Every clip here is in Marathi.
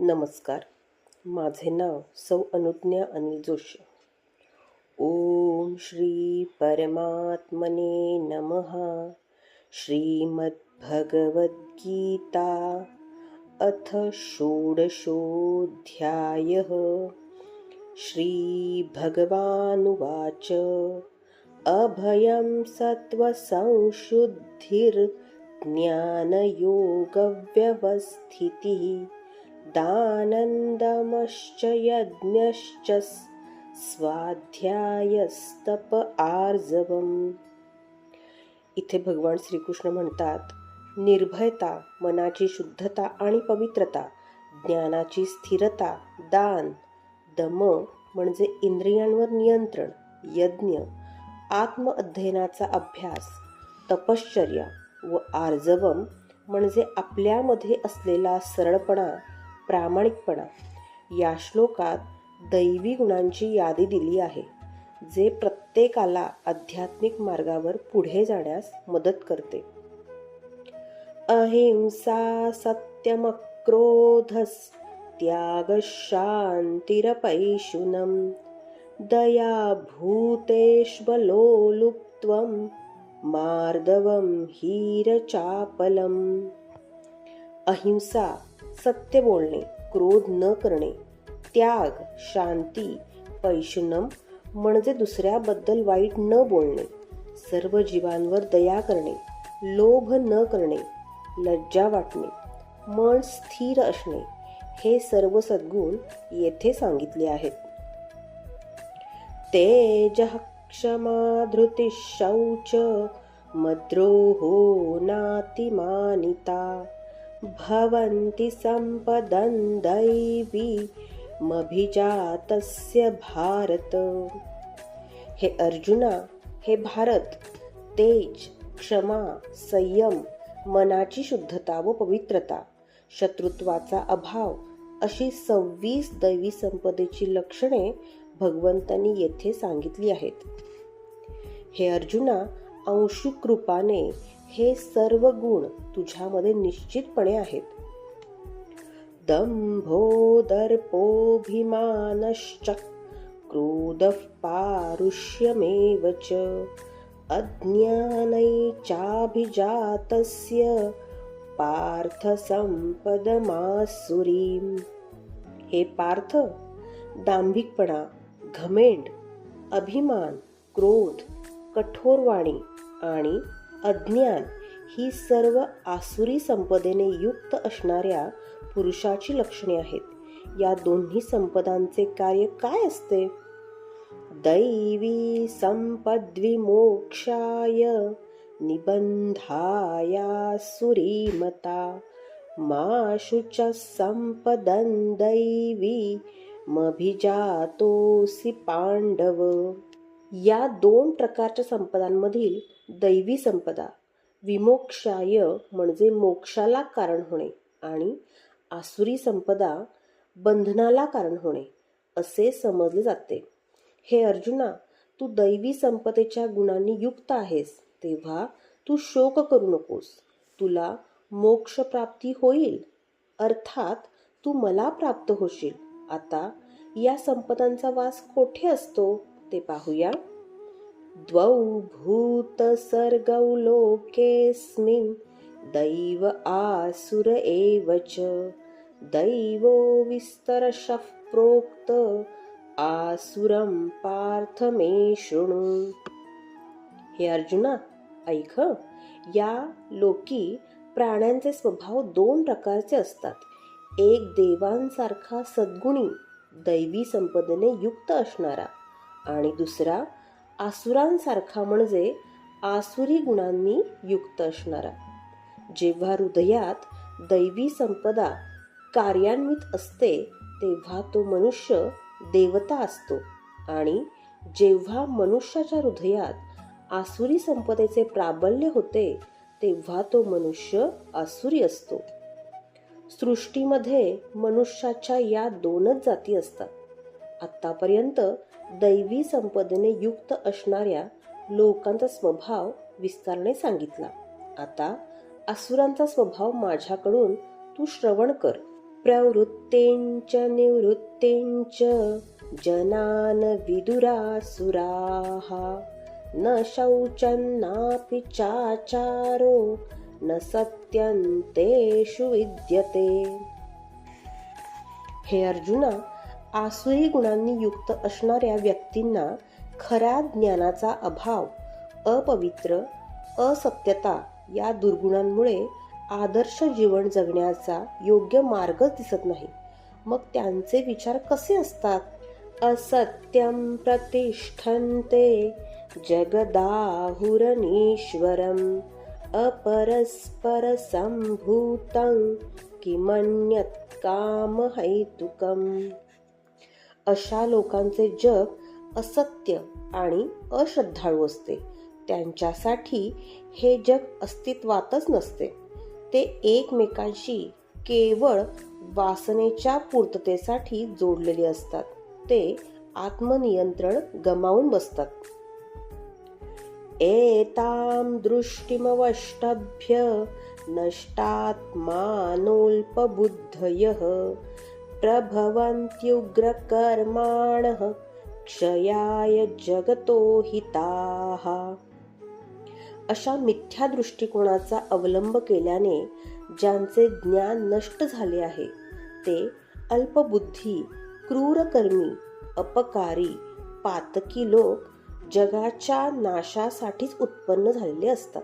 नमस्कार. माझे नाव सौ अनुज्ञा अनिल जोशी. ओम श्री परमात्मने नमः. श्रीमद्भगवद्गीता अथ षोडशोऽध्याय. श्रीभगवानुवाच. अभयं सत्त्वसंशुद्धिर्ज्ञानयोगव्यवस्थितिः. दानन्दमश्च यज्ञश्च स्वाध्यायस्तप आर्जवम्। इथे भगवान श्रीकृष्ण म्हणतात निर्भयता मनाची शुद्धता आणि पवित्रता ज्ञानाची स्थिरता दान दम म्हणजे इंद्रियांवर नियंत्रण यज्ञ आत्मअध्ययनाचा अभ्यास तपश्चर्या व आर्जवम म्हणजे आपल्यामध्ये असलेला सरळपणा प्रामाणिकपणा. या श्लोकात दैवी गुणांची यादी दिली आहे जे प्रत्येकाला आध्यात्मिक मार्गावर पुढे जाण्यास मदत करते. अहिंसा सत्यमक्रोधस त्याग शांतिरपैशुनम दया भूतेष्वलोलुप्त्वं मार्दवम हीरचापलम. अहिंसा सत्य बोलणे क्रोध न करणे त्याग शांती पैशुनम म्हणजे दुसऱ्याबद्दल वाईट न बोलणे सर्व जीवांवर दया करणे लोभ न करणे लज्जा वाटणे मन स्थिर असणे हे सर्व सद्गुण येथे सांगितले आहेत. तेज क्षमा धृती शौच मद्रोहो नातिमानिता। भवन्ति सम्पदं दैवी मभिजातस्य भारत। हे अर्जुना हे भारत तेज क्षमा संयम मनाची शुद्धता व पवित्रता शत्रुत्वाचा अभाव अशी सव्वीस दैवी संपदेची लक्षणे भगवंतांनी येथे सांगितली आहेत. हे अर्जुना अंशुक रूपाने हे सर्व गुण तुझ्यामध्ये निश्चितपणे आहेत. दंभो दर्पोभिमानश्च क्रोधः पारुष्यमेव च अज्ञानैचाभिजातस्य पार्थसंपदमासुरीं हे पार्थ दांभिकपणा घमेंड अभिमान क्रोध कठोर वाणी आणि अज्ञान ही सर्व आसुरी संपदेने युक्त असणाऱ्या पुरुषाची लक्षणे आहेत. या दोन्ही संपदांचे कार्य काय असते? दैवी संपद्विमोक्षाय निबंधायासुरीमता मा शुच संपदन दैवी मभिजातोसी पांडव या दोन प्रकारच्या संपदांमधील दैवी संपदा विमोक्षाय म्हणजे मोक्षाला कारण होणे आणि आसुरी संपदा बंधनाला कारण होणे असे समजले जाते. हे अर्जुना तू दैवी संपदेच्या गुणांनी युक्त आहेस तेव्हा तू शोक करू नकोस. तुला मोक्ष प्राप्ती होईल. अर्थात तू मला प्राप्त होशील. आता या संपदांचा वास कोठे असतो? ते पाहूया. द्वौ भूतसर्गौ लोकेऽस्मिन् दैव आसुर एव च। दैवो विस्तरशः प्रोक्त आसुरं पार्थ मे शृणु। हे अर्जुना ऐक या लोकी प्राण्यांचे स्वभाव दोन प्रकारचे असतात. एक देवांसारखा सद्गुणी दैवी संपदेने युक्त असणारा. आणि दुसरा आसुरांसारखा म्हणजे आसुरी गुणांनी युक्त असणारा. जेव्हा हृदयात दैवी संपदा कार्यान्वित असते तेव्हा तो मनुष्य देवता असतो. आणि जेव्हा मनुष्याच्या हृदयात आसुरी संपदेचे प्राबल्य होते तेव्हा तो मनुष्य आसुरी असतो. सृष्टीमध्ये मनुष्याच्या या दोनच जाती असतात. आत्तापर्यंत दैवी संपदेने युक्त असणाऱ्या लोकांचा स्वभाव विस्तारणे सांगितला. आता असुरांचा स्वभाव माझ्याकडून तू श्रवण कर. प्रवृत्तेंच निवृत्तेंच जनान विदुरासुराहा न शौचन्नापि चाचारो न सत्यन्तेषु विद्यते. हे अर्जुना आसुरी गुणांनी युक्त असणाऱ्या व्यक्तींना खऱ्या ज्ञानाचा अभाव अपवित्र असत्यता या दुर्गुणांमुळे आदर्श जीवन जगण्याचा योग्य मार्गच दिसत नाही. मग त्यांचे विचार कसे असतात? असत्यम प्रतिष्ठन्ते जगदाहुरनीश्वरम अपरस्पर संभूतं किमन्यत् कामहैतुकम् अशा लोकांचे जग असत्य आणि अश्रद्धाळू असते. त्यांच्यासाठी हे जग अस्तित्वातच नसते. ते एकमेकांशी केवळ वासनेच्या पूर्ततेसाठी जोडलेले असतात. ते आत्मनियंत्रण गमावून बसतात. एतां दृष्टिमवष्टभ्य नष्टात्मानोल्पबुद्धयः प्रभवन्त्युग्रकर्माणः क्षयाय जगतो हिताः. अशा मिथ्या दृष्टिकोनाचा अवलंब केल्याने ज्यांचे ज्ञान नष्ट झाले आहे ते अल्पबुद्धी क्रूरकर्मी अपकारी पातकी लोक जगाच्या नाशासाठीच उत्पन्न झालेले असतात.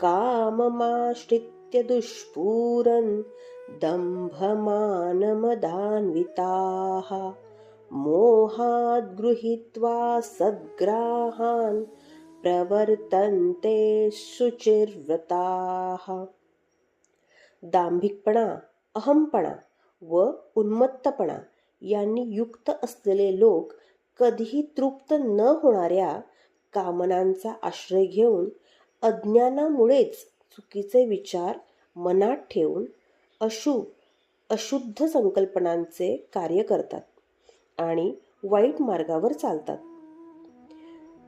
काममाश्रित्य दुष्पूरण दम्भमानमदान्विताः। मोहाद् गृहीत्वा सद्ग्राहान् प्रवर्तन्ते शुचिर्व्रताः। दांभिकपणा अहमपणा व उन्मत्तपणा यांनी युक्त असलेले लोक कधीही तृप्त न होणाऱ्या कामनांचा आश्रय घेऊन अज्ञानामुळेच चुकीचे विचार मनात ठेवून अशुभ अशुद्ध संकल्पनांचे कार्य करतात आणि वाईट मार्गावर चालतात.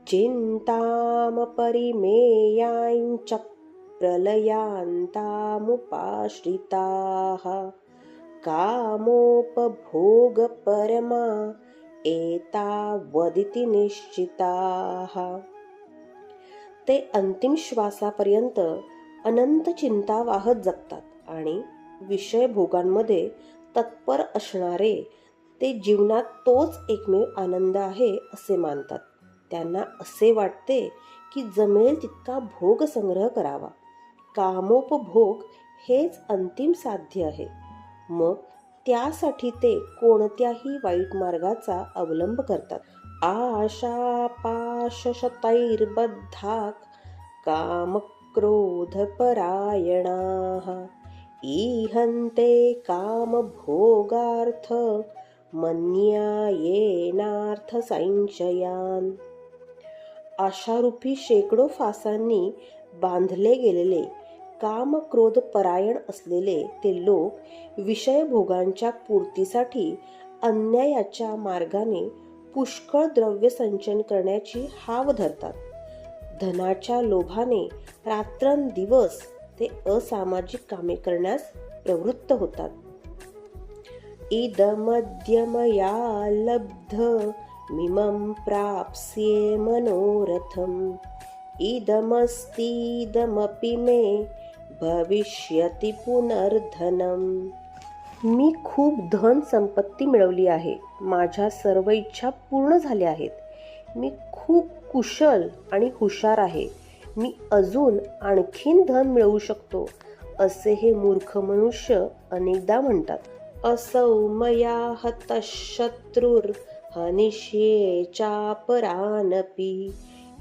चिंतामपरिमेयांच प्रलयांतामुपाश्रिताः कामोपभोगपरमा एतावदिति निश्चिताः. ते अंतिम श्वासापर्यंत अनंत चिंता वाहत जगतात आणि विषय भोगांमध्ये तत्पर असणारे ते जीवनात तोच एकमेव आनंद आहे असे मानतात. त्यांना असे वाटते की जमेल तितका भोग संग्रह करावा. कामोपभोग हेच अंतिम साध्य आहे. मग त्यासाठी ते कोणत्याही वाईट मार्गाचा अवलंब करतात. आशा पाशशतैर्बद्धाक कामक्रोधपरायणा ईहन्ते कामभोगार्थ मन्यायेनार्थ संशयान आशारूपी शेकडो फासांनी बांधले गेलेले काम क्रोध परायण असलेले ते लोक विषयभोगांच्या पूर्तीसाठी अन्यायाच्या मार्गाने पुष्कळ द्रव्य संचन करण्याची हाव धरतात. धनाच्या लोभाने रात्रंदिवस ते असामाजिक कामे करण्यास प्रवृत्त होतात. इदमद्यमया लब्ध मिमं प्राप्स्ये मनोरथम्. इदमस्तीदमपि मे भविष्यती पुनर्धनम. मी खूप धन संपत्ती मिळवली आहे. माझ्या सर्व इच्छा पूर्ण झाल्या आहेत. मी खूप कुशल आणि हुशार आहे. मी अजून आणखीन धन मिळवू शकतो असे हे मूर्ख मनुष्य अनेकदा म्हणतात. असौ मया हतशत्रुर हनिष्ये चापरानपी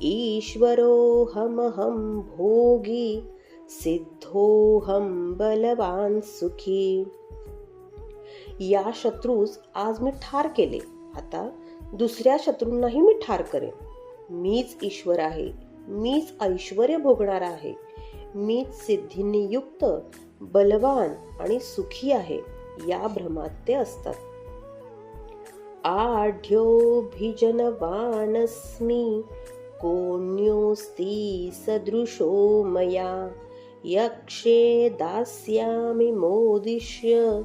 ईश्वरोऽहमहं भोगी सिद्धोऽहं बलवान सुखी. या शत्रूस आज मी ठार केले आता दुसऱ्या शत्रूंनाही मी ठार करेन. मीच ईश्वर आहे. मीच ऐश्वर भोगणार आहे. मीच सिद्धींनी युक्त बलवान आणि सुखी आहे या भ्रमात ते असतात. आढ्योभिजनवानस्मि कोऽन्योऽस्ति सदृशो मया। यक्षे दास्यामि मोदिष्य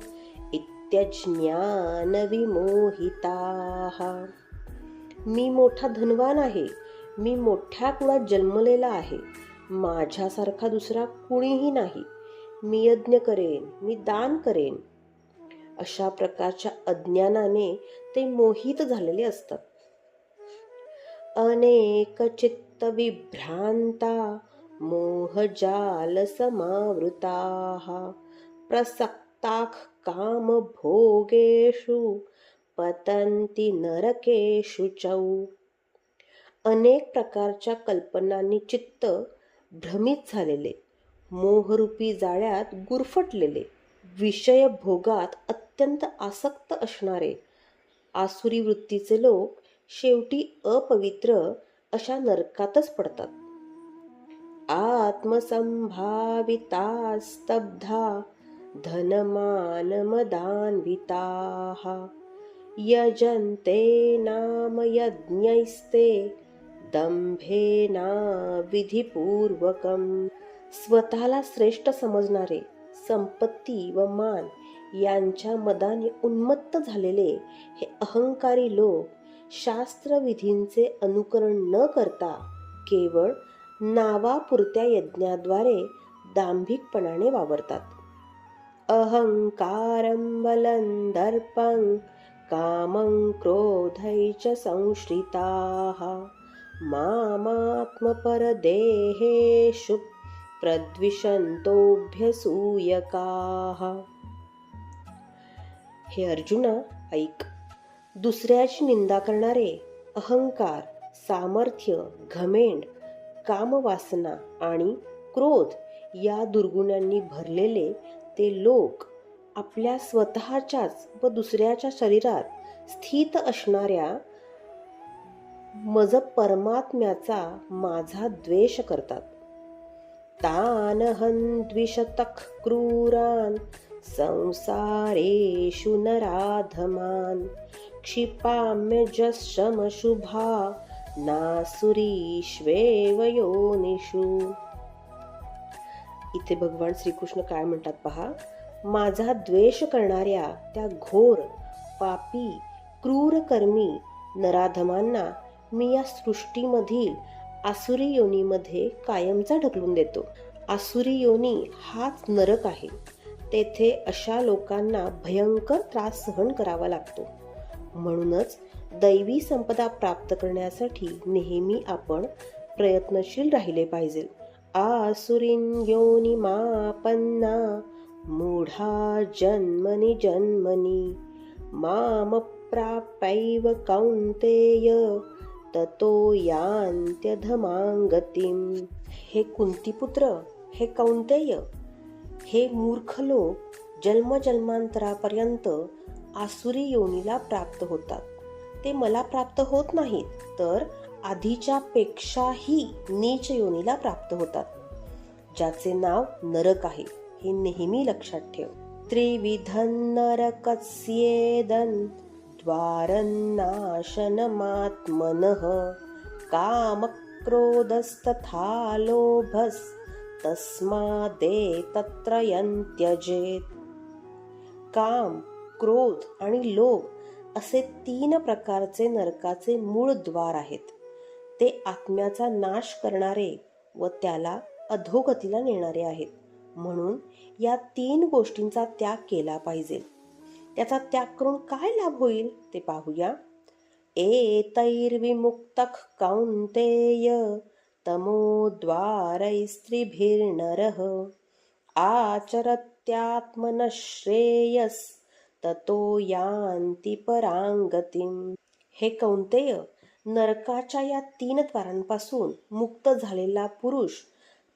इत्यज्ञानविमोहिताः। मी मोठा धनवान आहे मी मोठ्या कुळात जन्मलेला आहे. माझ्यासारखा दुसरा कुणीही नाही. मी यज्ञ करेन मी दान करेन. अशा प्रकारच्या अज्ञानाने ते मोहित झालेले असतात. अनेक चित्त विभ्रांता मोहजाल प्रसक्ताख काम कामभोगेषु पतन्ति नरकेषु चौ. अनेक प्रकारच्या कल्पनांनी चित्त भ्रमित झालेले मोहरूपी जाळ्यात गुरफटलेले विषय भोगात अत्यंत आसक्त असणारे आसुरी वृत्तीचे लोक शेवटी अपवित्र अशा नरकातच पडतात. आत्मसंभाविता स्तब्धा धनमानमदान्विताः यजन्ते नाम यज्ञैस्ते दंभेना विधिपूर्वकम. स्वतःला श्रेष्ठ समजणारे संपत्ती व मान यांच्या मदाने उन्मत्त झालेले हे अहंकारी लोक शास्त्रविधींचे अनुकरण न करता केवळ नावापुरत्या यज्ञाद्वारे दांभिकपणाने वावरतात. अहंकारं बलं दर्पं कामं क्रोधैच च संश्रिताः. मामात्मपरदेहेषु प्रद्विषन्तोऽभ्यसूयकाः। हे अर्जुना ऐक. दुसऱ्याची निंदा करणारे अहंकार सामर्थ्य घमेंड कामवासना आणि क्रोध या दुर्गुणांनी भरलेले ते लोक आपल्या स्वतःच्याच व दुसऱ्याच्या शरीरात स्थित असणाऱ्या मज परमात्म्याचा माझा द्वेष करतात. तानहं द्विषतः क्रूरान संसारेषु नराधमान. क्षिपाम्यजशमशुभा नासुरीश्वेव योनिषु. इथे भगवान श्रीकृष्ण काय म्हणतात पहा? माझा द्वेष करणाऱ्या त्या घोर पापी क्रूरकर्मी नराधमांना मी या सृष्टीमधील आसुरी योनीमध्ये कायमचा ढकलून देतो. आसुरी योनी हाच नरक आहे. तेथे अशा लोकांना भयंकर त्रास सहन करावा लागतो. म्हणूनच दैवी संपदा प्राप्त करण्यासाठी नेहमी आपण प्रयत्नशील राहिले पाहिजे. आसुरीन योनी मापन्ना मूढा जन्मनी जन्मनी माम प्राप्यैव कौन्तेय ततो यांत्यधमांगतीम हे कुंतीपुत्र हे कौंतेय हे मूर्ख लोक जन्मजन्मांतरापर्यंत आसुरी योनीला प्राप्त होतात। ते मला प्राप्त होत नाहीत तर आधीच्या पेक्षाही नीच योनीला प्राप्त होतात। ज्याचे नाव नरक आहे हे नेहमी लक्षात ठेव। त्रिविधन नरकस्येदन द्वारन्नाशनमात्मनः कामक्रोधस्तथा लोभस् तस्मादेतत्रयं त्यजेत काम क्रोध आणि लोभ असे तीन प्रकारचे नरकाचे मूळ द्वार आहेत. ते आत्म्याचा नाश करणारे व त्याला अधोगतीला नेणारे आहेत. म्हणून या तीन गोष्टींचा त्याग केला पाहिजे. त्याचा त्याग करून काय लाभ होईल ते पाहूया. एतैर्विमुक्तः कौन्तेय तमोद्वारैस्त्रिभिर्नरः आचरत्यात्मनः श्रेयस ततो यान्ति परांगतीम हे कौंतेय नरकाच्या या तीन द्वारांपासून मुक्त झालेला पुरुष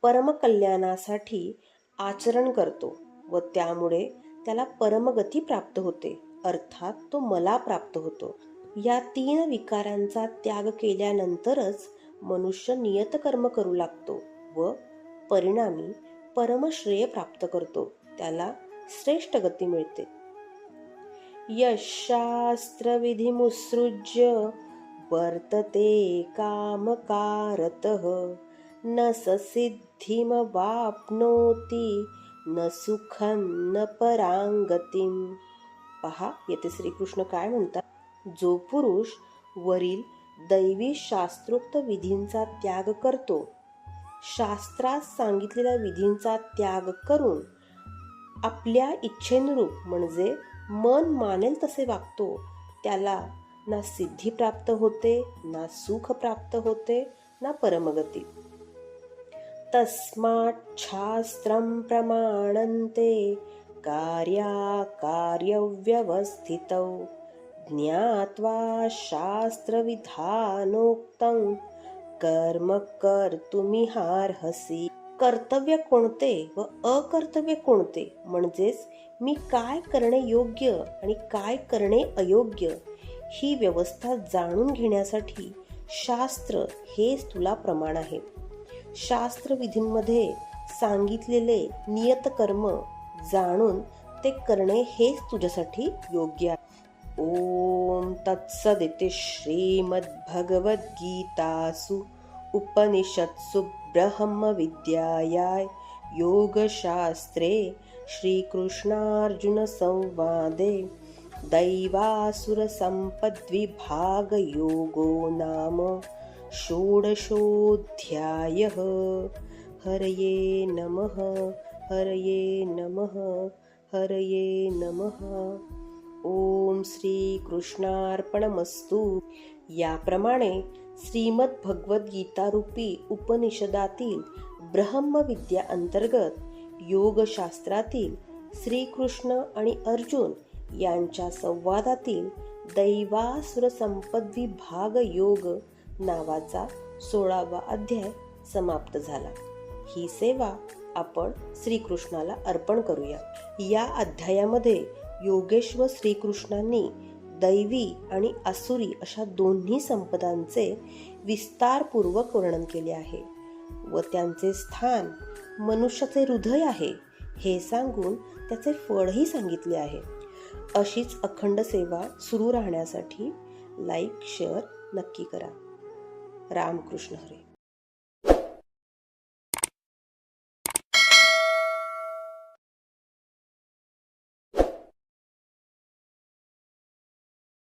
परमकल्याणासाठी आचरण करतो व त्यामुळे त्याला परमगती प्राप्त होते. अर्थात तो मला प्राप्त होतो. या तीन विकारांचा त्याग केल्यानंतरच मनुष्य नियतकर्म करू लागतो व परिणामी परमश्रेय प्राप्त करतो. त्याला श्रेष्ठ गती मिळते. यशास्त्रविधिमुत्सृज्य वर्तते कामकारतः. न सिद्धिम सिद्धिमवाप्नोति न सुखम न परांगतीम पहा येथे श्रीकृष्ण काय म्हणतात? जो पुरुष वरील दैवी शास्त्रोक्त विधींचा त्याग करतो शास्त्रात सांगितलेल्या विधींचा त्याग करून आपल्या इच्छेनुरूप म्हणजे मन मानेल तसे वागतो त्याला ना सिद्धी प्राप्त होते ना सुख प्राप्त होते ना परमगती. तस्मात् शास्त्रं प्रमाणन्ते कार्याकार्यव्यवस्थितौ ज्ञात्वा शास्त्रविधानोक्तं कर्म कर्तुमिहार्हसि। कर्तव्य कोणते व अकर्तव्य कोणते? म्हणजेच मी काय करणे योग्य आणि काय करणे अयोग्य ही व्यवस्था जाणून घेण्यासाठी शास्त्र हेच तुला प्रमाण आहे. शास्त्रविधींमध्ये सांगितलेले नियतकर्म जाणून ते करणे हेच तुझ्यासाठी योग्य आहे. ओम तत्सदिति श्रीमद्भगवद्गीतासु उपनिषत्सु ब्रह्मविद्यायाय योगशास्त्रे श्रीकृष्णार्जुनसंवादे दैवासुरसम्पद्विभागयोगो नाम षोडशोऽध्यायः। हरये नमः हरये नमः हरये नमः। ओम श्रीकृष्णार्पणमस्तु। याप्रमाणे श्रीमद उपनिषदातील ब्रह्मविद्या अंतर्गत योगशास्त्रातील श्रीकृष्ण आणि अर्जुन यांच्या संवादातील दैवासुर संपद्वी योग नावाचा सोळावा अध्याय समाप्त झाला. ही सेवा आपण श्रीकृष्णाला अर्पण करूया. या अध्यायामध्ये योगेश्वर श्रीकृष्णांनी दैवी आणि असुरी अशा दोन्ही संपदांचे विस्तारपूर्वक वर्णन केले आहे व त्यांचे स्थान मनुष्याचे हृदय आहे हे सांगून त्याचे फळही सांगितले आहे. अशीच अखंड सेवा सुरू राहण्यासाठी लाईक शेअर नक्की करा. रामकृष्ण हरी.